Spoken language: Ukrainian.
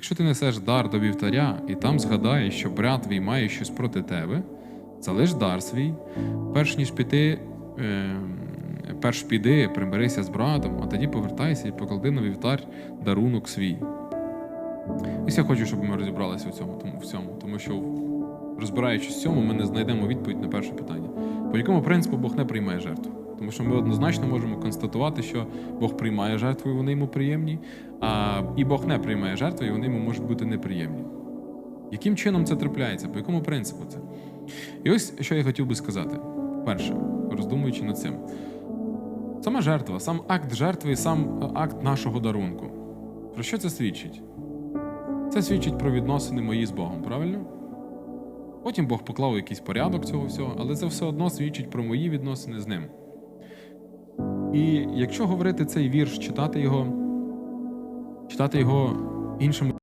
Якщо ти несеш дар до вівтаря і там згадаєш, що брат твій має щось проти тебе, залиш дар свій, перш ніж піти, е, перш піди, примирися з братом, а тоді повертайся і поклади на вівтар дарунок свій. Ось я хочу, щоб ми розібралися у цьому, тому, в цьому, тому що, розбираючись в цьому, ми не знайдемо відповідь на перше питання. По якому принципу Бог не приймає жертву? Тому що ми однозначно можемо констатувати, що Бог приймає жертву, і вони йому приємні, а і Бог не приймає жертву, і вони йому можуть бути неприємні. Яким чином це трапляється? По якому принципу це? І ось що я хотів би сказати. Перше, роздумуючи над цим. Сама жертва, сам акт жертви сам е, акт нашого дарунку. Про що це свідчить? Це свідчить про відносини мої з Богом, правильно? Потім Бог поклав якийсь порядок цього всього, але це все одно свідчить про мої відносини з ним. І якщо говорити цей вірш, читати його, читати його іншими